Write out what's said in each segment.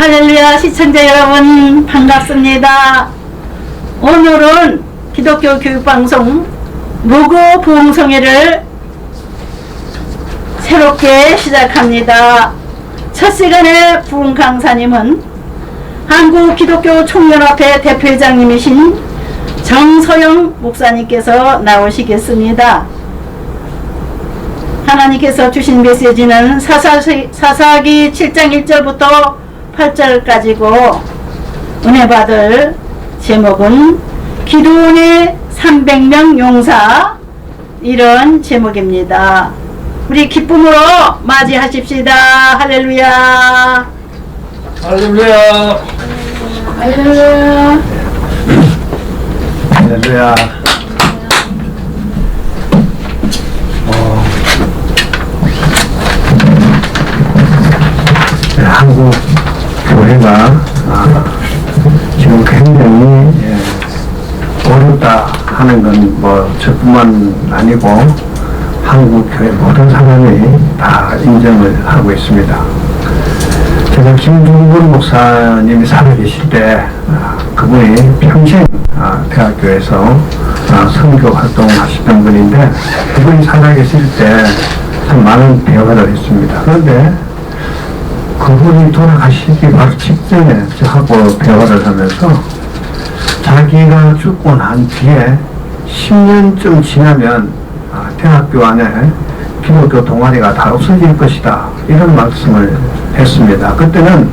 할렐루야 시청자 여러분 반갑습니다. 오늘은 기독교 교육방송 무고 부흥성회를 새롭게 시작합니다. 첫 시간에 부흥 강사님은 한국 기독교 총연합회 대표회장님이신 정서영 목사님께서 나오시겠습니다. 하나님께서 주신 메시지는 사사기 7장 1절부터 8절까지고 은혜 받을 제목은 기도원의 300명 용사 이런 제목입니다. 우리 기쁨으로 맞이하십시다. 할렐루야. 할렐루야. 할렐루야. 할렐루야. 어, 네, 한국 교회가 아, 지금 굉장히 예, 어렵다 하는 건 뭐 저뿐만 아니고 한국 교회 모든 사람이 다 인정을 하고 있습니다. 제가 김중근 목사님이 살아계실 때 아, 그분이 평생 아, 대학교에서 아, 선교 활동하시던 분인데 그분이 살아계실 때 참 많은 대화를 했습니다. 그런데 그분이 돌아가시기 바로 직전에 저하고 대화를 하면서 자기가 죽고 난 뒤에 10년쯤 지나면 아, 대학교 안에 기독교 동아리가 다 없어질 것이다 이런 말씀을 했습니다. 그때는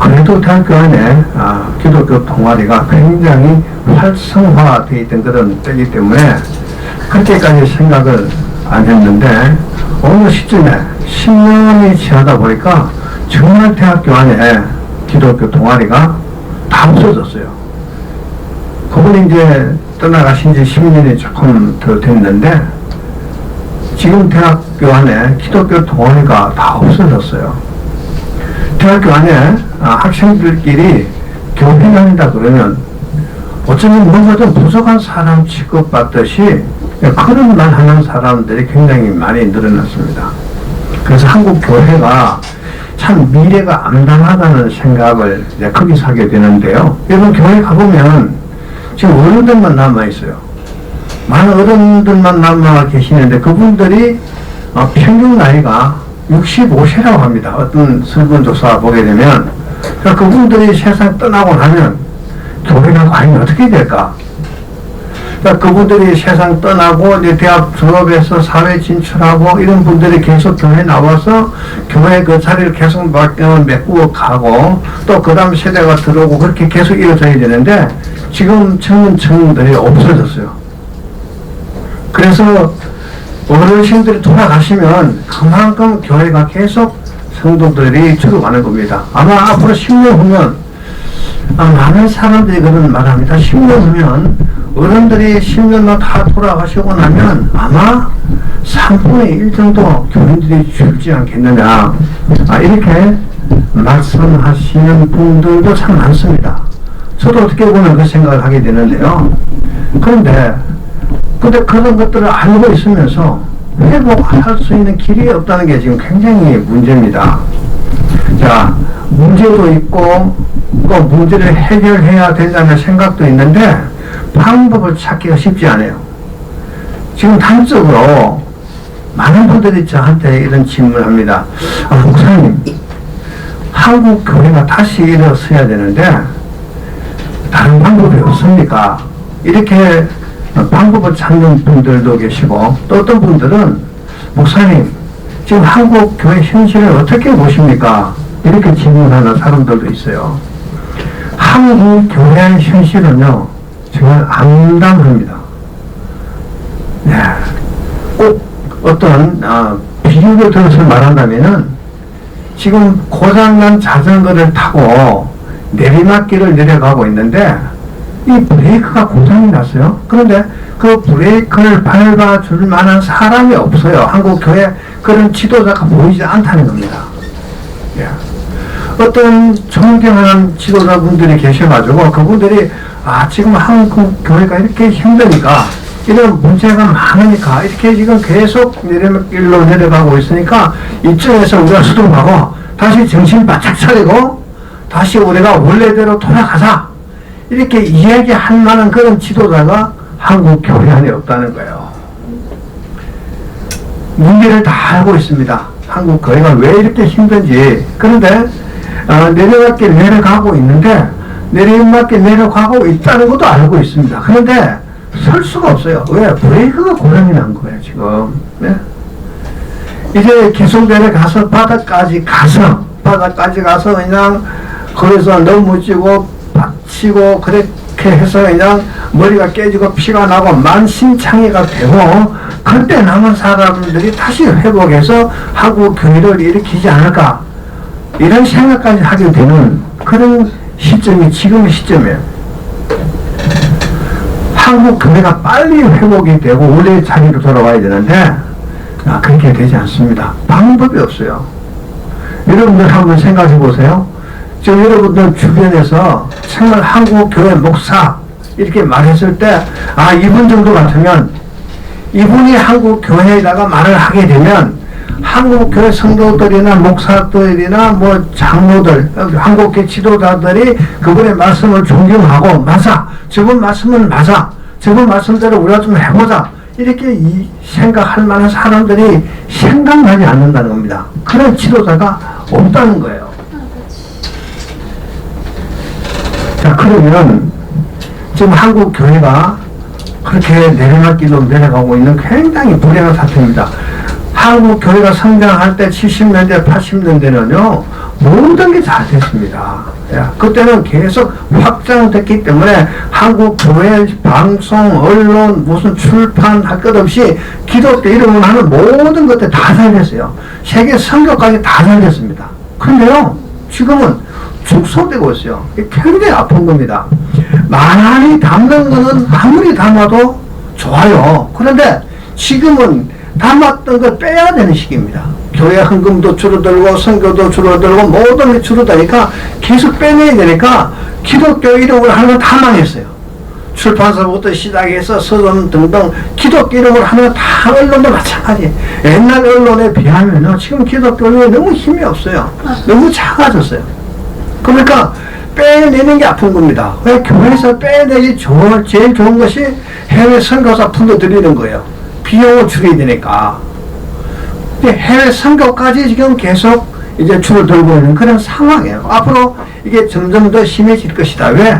그래도 대학교 안에 아, 기독교 동아리가 굉장히 활성화되어 있던 그런 때이기 때문에 그렇게까지 생각을 안 했는데 어느 시점에 10년이 지나다 보니까 정말 대학교 안에 기독교 동아리가 다 없어졌어요. 그분이 이제 떠나가신 지 10년이 조금 더 됐는데 지금 대학교 안에 기독교 동아리가 다 없어졌어요. 대학교 안에 아, 학생들끼리 교회 다닌다 그러면 어쩌면 뭔가 좀 부족한 사람 취급받듯이 그런 말 하는 사람들이 굉장히 많이 늘어났습니다. 그래서 한국 교회가 참 미래가 암담하다는 생각을 이제 거기서 하게 되는데요. 여러분 교회 가보면 지금 어른들만 남아 있어요. 많은 어른들만 남아 계시는데 그분들이 어, 평균 나이가 65세라고 합니다. 어떤 설문조사 보게 되면 그러니까 그분들이 세상 떠나고 나면 교회가 과연 어떻게 될까? 그러니까 그분들이 세상 떠나고 이제 대학 졸업해서 사회 진출하고 이런 분들이 계속 교회 나와서 교회 그 자리를 계속 막- 어, 메꾸어 가고 또 그 다음 세대가 들어오고 그렇게 계속 이어져야 되는데 지금 젊은 층들이 없어졌어요. 그래서 어르신들이 돌아가시면 그만큼 교회가 계속 성도들이 죽어가는 겁니다. 아마 앞으로 10년 후면 아, 많은 사람들이 그런 말을 합니다. 10년 후면 어른들이 10년만 다 돌아가시고 나면 아마 3분의 1 정도 교인들이 줄지 않겠느냐. 아, 이렇게 말씀하시는 분들도 참 많습니다. 저도 어떻게 보면 그 생각을 하게 되는데요. 그런데, 근데 그런 것들을 알고 있으면서 회복할 수 있는 길이 없다는 게 지금 굉장히 문제입니다. 자, 문제도 있고, 또 문제를 해결해야 된다는 생각도 있는데, 방법을 찾기가 쉽지 않아요. 지금 단적으로, 많은 분들이 저한테 이런 질문을 합니다. 아, 목사님, 한국 교회가 다시 일어서야 되는데, 다른 방법이 없습니까? 이렇게 방법을 찾는 분들도 계시고, 또 어떤 분들은, 목사님, 지금 한국 교회 현실을 어떻게 보십니까? 이렇게 질문하는 사람들도 있어요. 한국 교회의 현실은요, 정말 암담합니다. 네. 꼭 어떤, 어, 비유를 들어서 말한다면은, 지금 고장난 자전거를 타고 내리막길을 내려가고 있는데, 이 브레이크가 고장이 났어요. 그런데 그 브레이크를 밟아줄 만한 사람이 없어요. 한국 교회 그런 지도자가 보이지 않다는 겁니다. 예. 어떤 존경하는 지도자분들이 계셔가지고 그분들이 아 지금 한국 교회가 이렇게 힘드니까 이런 문제가 많으니까 이렇게 지금 계속 내리막길로 내려가고 있으니까 이쪽에서 우리가 수동하고 다시 정신 바짝 차리고 다시 우리가 원래대로 돌아가자. 이렇게 이야기할 만한 그런 지도자가 한국 교회 안에 없다는 거예요. 문제를 다 알고 있습니다. 한국 교회가 왜 이렇게 힘든지. 그런데 어, 내려갈게 내려가고 있는데 내리막게 내려가고 있다는 것도 알고 있습니다. 그런데 설 수가 없어요. 왜? 브레이크가 고장이 난 거예요, 지금. 네? 이제 계속 내려가서 바닥까지 가서 바닥까지 가서 그냥 거기서 넘어지고 박치고 그렇게 해서 그냥 머리가 깨지고 피가 나고 만신창이가 되고 그때 남은 사람들이 다시 회복해서 한국 교회를 일으키지 않을까 이런 생각까지 하게 되는 그런 시점이 지금 시점이에요. 한국 교회가 빨리 회복이 되고 원래 자리로 돌아와야 되는데 아, 그렇게 되지 않습니다. 방법이 없어요. 여러분들 한번 생각해 보세요. 지금 여러분들 주변에서 정말 한국 교회 목사 이렇게 말했을 때, 아, 이분 정도 같으면 이분이 한국 교회에다가 말을 하게 되면 한국 교회 성도들이나 목사들이나 뭐 장로들, 한국 교 지도자들이 그분의 말씀을 존경하고 맞아, 저분 말씀은 맞아, 저분 말씀대로 우리가 좀 해보자 이렇게 이 생각할 만한 사람들이 생각나지 않는다는 겁니다. 그런 지도자가 없다는 거예요. 자 그러면 지금 한국 교회가 그렇게 내려갈 길로 내려가고 있는 굉장히 불행한 사태입니다. 한국 교회가 성장할 때 70년대, 80년대는요 모든 게잘 됐습니다. 예, 그때는 계속 확장됐기 때문에 한국 교회 방송, 언론, 무슨 출판 할 것 없이 기독교 이름으로 하는 모든 것들 다잘 됐어요. 세계 선교까지 다잘 됐습니다. 그런데요 지금은 축소되고 있어요. 굉장히 아픈 겁니다. 많이 담는 거는 아무리 담아도 좋아요. 그런데 지금은 담았던 걸 빼야 되는 시기입니다. 교회 헌금도 줄어들고 선교도 줄어들고 모든 게 줄어드니까 계속 빼내야 되니까 기독교 이름으로 하는 건 다 망했어요. 출판사부터 시작해서 서점 등등 기독교 이름으로 하는 다 언론도 마찬가지. 옛날 언론에 비하면요 지금 기독교 언론이 너무 힘이 없어요. 너무 작아졌어요. 그러니까 빼내는 게 아픈 겁니다. 왜 교회에서 빼내기 좋은, 제일 좋은 것이 해외 선교사 불러들이는 거예요. 비용을 줄여야 되니까. 근데 해외 선교까지 지금 계속 이제 줄어들고 있는 그런 상황이에요. 앞으로 이게 점점 더 심해질 것이다. 왜?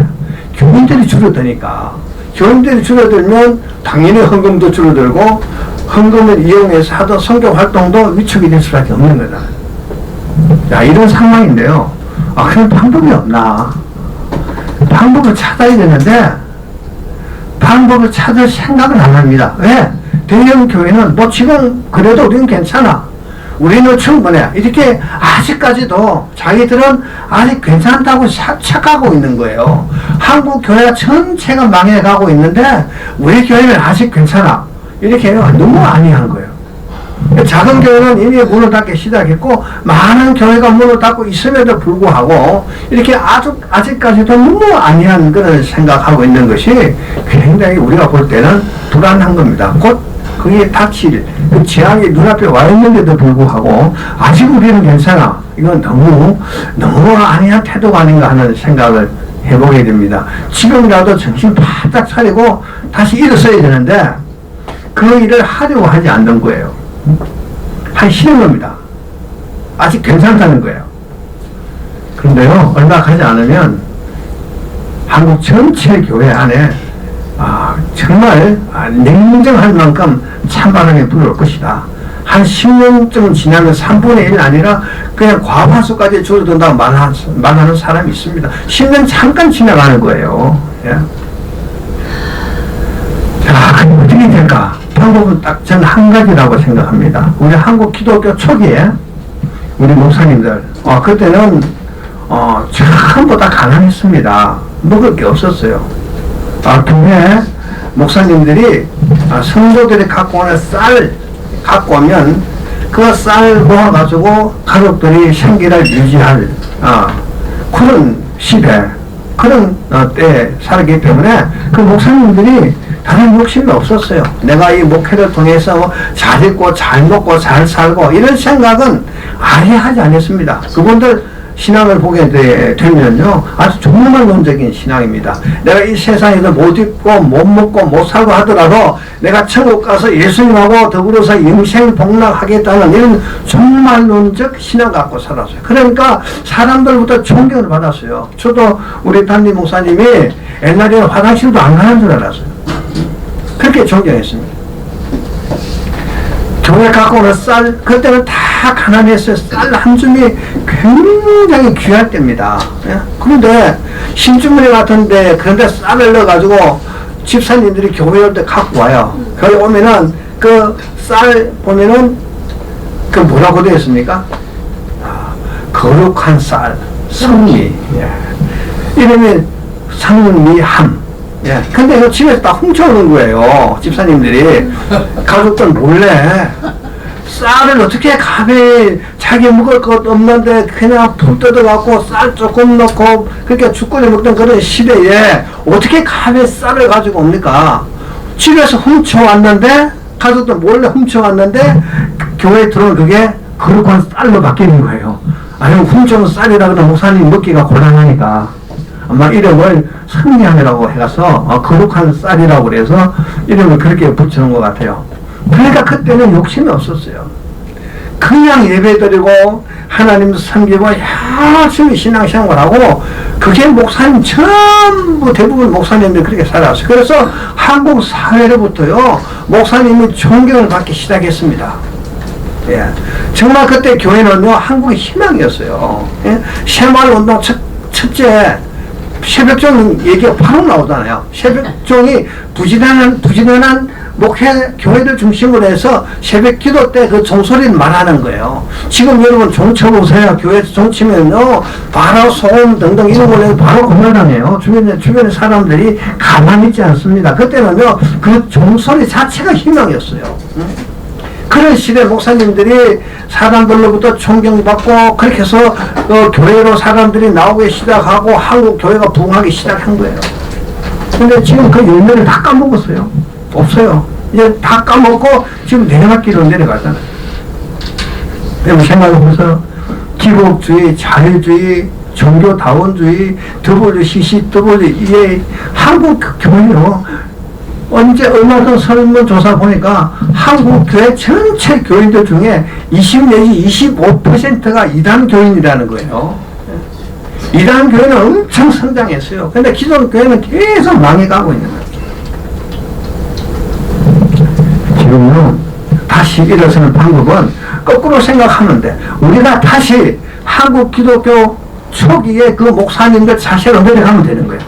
교인들이 줄어드니까. 교인들이 줄어들면 당연히 헌금도 줄어들고 헌금을 이용해서 하던 선교 활동도 위축이 될 수밖에 없는 거다. 자, 이런 상황인데요. 아, 그런 방법이 없나? 방법을 찾아야 되는데, 방법을 찾을 생각은 안 합니다. 왜? 대형 교회는 뭐 지금 그래도 우리는 괜찮아. 우리는 충분해. 이렇게 아직까지도 자기들은 아직 괜찮다고 착- 착각하고 있는 거예요. 한국 교회가 전체가 망해가고 있는데 우리 교회는 아직 괜찮아. 이렇게 너무 안이한 거예요. 작은 교회는 이미 문을 닫기 시작했고 많은 교회가 문을 닫고 있음에도 불구하고 이렇게 아주 아직까지도 너무 안이한 그런 생각하고 있는 것이 굉장히 우리가 볼 때는 불안한 겁니다. 곧 그게 닥칠 그 재앙이 눈앞에 와 있는데도 불구하고 아직 우리는 괜찮아. 이건 너무 너무 안이한 태도가 아닌가 하는 생각을 해보게 됩니다. 지금이라도 정신 바짝 차리고 다시 일어서야 되는데 그 일을 하려고 하지 않는 거예요. 하기 싫은 겁니다. 아직 괜찮다는 거예요. 그런데요, 얼마 가지 않으면 한국 전체 교회 안에 아, 정말 아, 냉정할 만큼 찬바람이 불을 것이다. 한 10년쯤 지나면 3분의 1 아니라 그냥 과반수까지 줄어든다고 말하, 말하는 사람이 있습니다. 10년 잠깐 지나가는 거예요. 예. 자, 그럼 어떻게 될까? 방법은 딱전한 가지라고 생각합니다. 우리 한국 기독교 초기에 우리 목사님들, 어, 그때는 어, 전부 다 가난했습니다. 먹을 게 없었어요. 아, 교회 목사님들이 아, 성도들이 갖고 오는 쌀 갖고 오면 그 쌀 모아가지고 가족들이 생계를 유지할 아, 그런 시대 그런 어, 때에 살기 때문에 그 목사님들이 다른 욕심이 없었어요. 내가 이 목회를 통해서 뭐잘 있고 잘 먹고 잘 살고 이런 생각은 아예 하지 않았습니다. 그분들 신앙을 보게 되, 되면요 아주 종말론적인 신앙입니다. 내가 이 세상에서 못 입고 못 먹고 못 살고 하더라도 내가 천국 가서 예수님하고 더불어서 영생 복락하겠다는 이런 종말론적 신앙 갖고 살았어요. 그러니까 사람들부터 존경을 받았어요. 저도 우리 담임 목사님이 옛날에 화장실도 안 가는 줄 알았어요. 그렇게 존경했습니다. 교회 갖고 오는 쌀, 그때는 다 가난했어요. 쌀 한 줌이 굉장히 귀할 때입니다. 예? 그런데 신주머니 같은데, 그런데 쌀을 넣어가지고 집사님들이 교회 올 때 갖고 와요. 거기 오면은 그 쌀 보면은 그 뭐라고 되어 있습니까? 아, 거룩한 쌀, 성미. 예. 이름이 성미함. 예. 근데 이거 집에서 다 훔쳐오는 거예요. 집사님들이. 가족들 몰래. 쌀을 어떻게 가베 자기 먹을 것 없는데 그냥 푹 뜯어갖고 쌀 조금 넣고 그렇게 죽거리 먹던 그런 시대에 어떻게 가베 쌀을 가지고 옵니까? 집에서 훔쳐왔는데 가족들 몰래 훔쳐왔는데 교회에 들어온 그게 거룩한 쌀로 바뀌는 거예요. 아니면 훔쳐온 쌀이라 그러면 목사님 먹기가 곤란하니까 아마 이름을 성리함이라고 해가서 어, 거룩한 쌀이라고 그래서 이름을 그렇게 붙여놓은 것 같아요. 그러니까 그때는 욕심이 없었어요. 그냥 예배드리고 하나님 섬기고 열심히 신앙생활 하고 그게 목사님 전부 대부분 목사님들이 그렇게 살았어요. 그래서 한국 사회로부터요 목사님이 존경을 받기 시작했습니다. 예. 정말 그때 교회는요 한국의 희망이었어요. 예? 새마을 운동 첫, 첫째 새벽종 얘기가 바로 나오잖아요. 새벽종이 부지런한 부지런한 목회 교회를 중심으로 해서 새벽 기도 때 그 종소리를 말하는 거예요. 지금 여러분 종 쳐보세요. 교회에서 종 치면요 바로 소음 등등 이런 걸로 바로 건너다녀요. 주변에 주변의 사람들이 가만히 있지 않습니다. 그때는요 그 종소리 자체가 희망이었어요. 응? 그런 시대 목사님들이 사람들로부터 존경받고 그렇게 해서 어, 교회로 사람들이 나오기 시작하고 한국 교회가 부흥하기 시작한 거예요. 근데 지금 그 열매를 다 까먹었어요. 없어요. 이제 다 까먹고 지금 내려가기로 내려가잖아요. 여러분 생각해보세요. 기복주의, 자유주의, 종교다원주의, WCC, WEA, 한국 교회요. 언제 얼마 전 설문조사 보니까 한국 교회 전체 교인들 중에 20 내지 25%가 이단 교인이라는 거예요. 이단 교회는 엄청 성장했어요. 근데 기존 교회는 계속 망해가고 있는 거예요. 지금은 다시 일어서는 방법은 거꾸로 생각하는데 우리가 다시 한국 기독교 초기에 그 목사님들 자세로 내려가면 되는 거예요.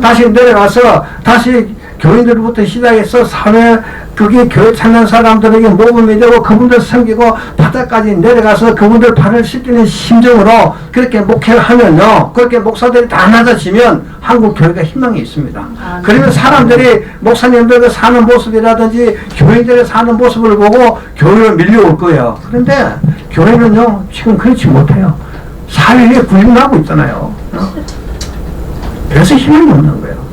다시 내려가서 다시 교인들부터 시작해서 사회 그게 교회 찾는 사람들에게 모범이 되고 그분들 섬기고 바닥까지 내려가서 그분들 발을 씻기는 심정으로 그렇게 목회를 하면요 그렇게 목사들이 다 낮아지면 한국 교회가 희망이 있습니다. 그러면 사람들이 목사님들 사는 모습이라든지 교인들의 사는 모습을 보고 교회로 밀려올 거예요. 그런데 교회는요 지금 그렇지 못해요. 사회에 굴림하고 있잖아요. 어? 그래서 희망이 없는 거예요.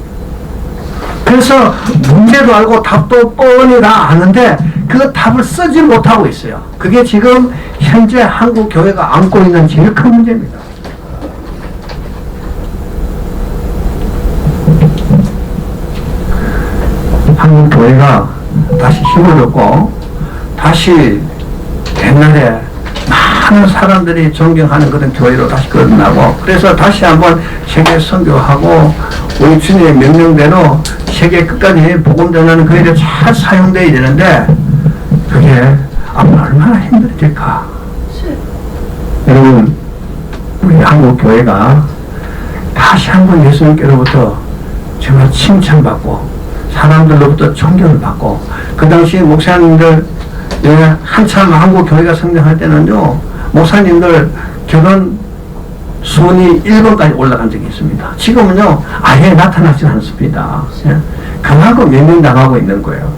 그래서 문제도 알고 답도 뻔히 다 아는데 그 답을 쓰지 못하고 있어요. 그게 지금 현재 한국 교회가 안고 있는 제일 큰 문제입니다. 한국 교회가 다시 힘을 얻고 다시 옛날에 많은 사람들이 존경하는 그런 교회로 다시 거듭나고 그래서 다시 한번 세계 선교하고 우리 주님의 명령대로 세계 끝까지 복음 전하는 그 일에 잘 사용돼야 되는데 그게 앞으로 얼마나 힘들어질까? 여러분 우리 한국 교회가 다시 한번 예수님께로부터 정말 칭찬받고 사람들로부터 존경을 받고 그 당시에 목사님들 예, 한참 한국 교회가 성장할 때는요 목사님들 결혼 순위 1번까지 올라간 적이 있습니다. 지금은요 아예 나타나지 않습니다. 예, 그만큼 외면당하고 있는 거예요.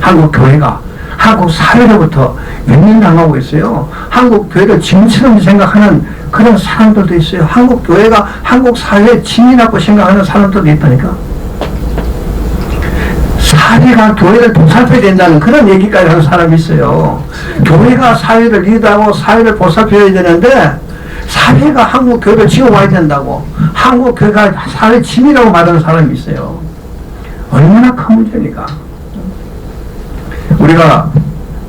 한국 교회가 한국 사회로부터 외면당하고 있어요. 한국 교회를 짐처럼 생각하는 그런 사람들도 있어요. 한국 교회가 한국 사회의 짐이라고 생각하는 사람들도 있다니까. 사회가 교회를 보살펴야 된다는 그런 얘기까지 하는 사람이 있어요. 교회가 사회를 리드하고 사회를 보살펴야 되는데 사회가 한국 교회를 지어와야 된다고 한국 교회가 사회 짐이라고 말하는 사람이 있어요. 얼마나 큰 문제입니까? 우리가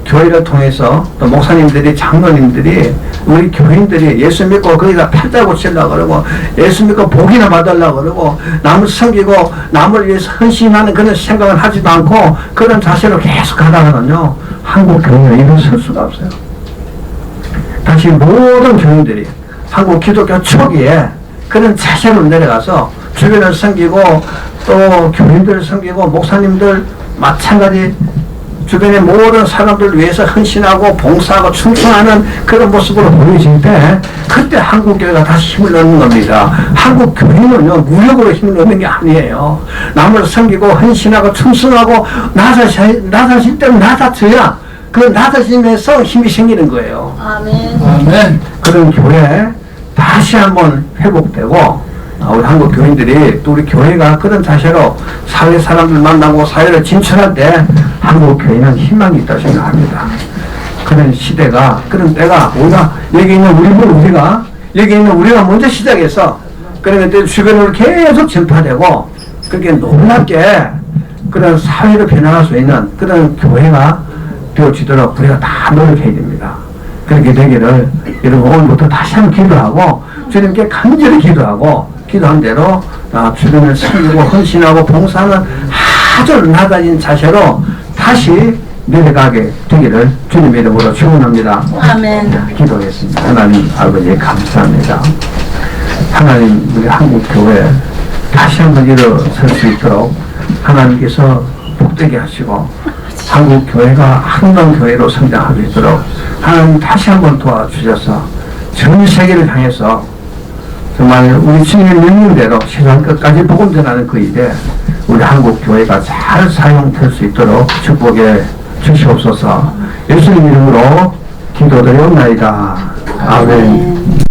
교회를 통해서 또 목사님들이 장로님들이 우리 교인들이 예수 믿고 거기다 팔자 고치려고 그러고 예수 믿고 복이나 받으려고 그러고 남을 섬기고 남을 위해서 헌신하는 그런 생각을 하지도 않고 그런 자세로 계속 가다가는요 한국 교회가 일어설 수가 없어요. 다시 모든 교인들이 한국 기독교 초기에 그런 자세로 내려가서 주변을 섬기고 또 교인들을 섬기고 목사님들 마찬가지 주변의 모든 사람들 위해서 헌신하고 봉사하고 충성하는 그런 모습으로 보여질 때 그때 한국 교회가 다시 힘을 얻는 겁니다. 한국 교회는요 무력으로 힘을 얻는 게 아니에요. 남을 섬기고 헌신하고 충성하고 나 자신 나 자신 때문에 낮아져야 그 낮아짐에서 힘이 생기는 거예요. 아멘. 아멘. 그런 교회 다시 한번 회복되고 아, 우리 한국 교인들이 또 우리 교회가 그런 자세로 사회 사람들 만나고 사회를 진출할 때 한국 교회는 희망이 있다 생각합니다. 그런 시대가 그런 때가 우리가 여기 있는 우리들 우리가 여기 있는 우리가 먼저 시작해서 그런 때 주변으로 계속 전파되고 그렇게 놀랍게 그런 사회로 변화할 수 있는 그런 교회가 되어지도록 우리가 다 노력해야 됩니다. 그렇게 되기를 여러분 오늘부터 다시 한번 기도하고 주님께 간절히 기도하고 기도한 대로 아, 주변을 섬기고 헌신하고 봉사하는 아주 낮아진 자세로 다시 내려가게 되기를 주님의 이름으로 축원합니다. 아멘. 기도했습니다. 하나님 아버지 감사합니다. 하나님 우리 한국 교회 다시 한번 일어설 수 있도록 하나님께서 복되게 하시고 한국 교회가 한강 교회로 성장할 수 있도록 하나님 다시 한번 도와주셔서 전 세계를 향해서 정말 우리 주님의 명령대로 세상 끝까지 복음 전하는 그 일에 우리 한국 교회가 잘 사용될 수 있도록 축복해 주시옵소서. 예수님 이름으로 기도드리옵나이다. 아멘.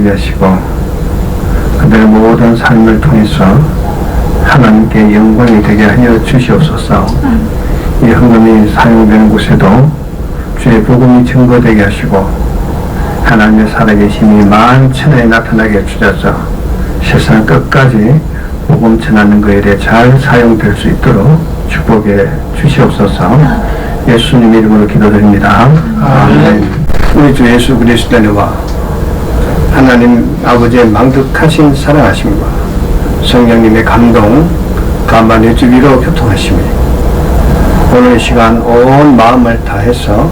복되게 하시고 그들의 모든 삶을 통해서 하나님께 영광이 되게 하여 주시옵소서. 이 헌금이 사용되는 곳에도 주의 복음이 증거되게 하시고 하나님의 살아계심이 만천하에 나타나게 주셔서 세상 끝까지 복음 전하는 것에 대해 잘 사용될 수 있도록 축복해 주시옵소서. 예수님 이름으로 기도드립니다. 아멘. 우리 주 예수 그리스도의 은혜와 하나님 아버지의 망득하신 사랑하심과 성령님의 감동, 가만히 주위로 교통하심이 오늘 이 시간 온 마음을 다해서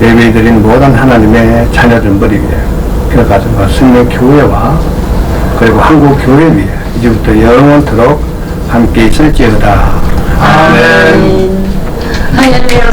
예배드린 모든 하나님의 자녀들 머리 위에 그가정과 성령 교회와 그리고 한국 교회 위에 이제부터 영원토록 함께 있을지어다. 아멘. 할렐루야.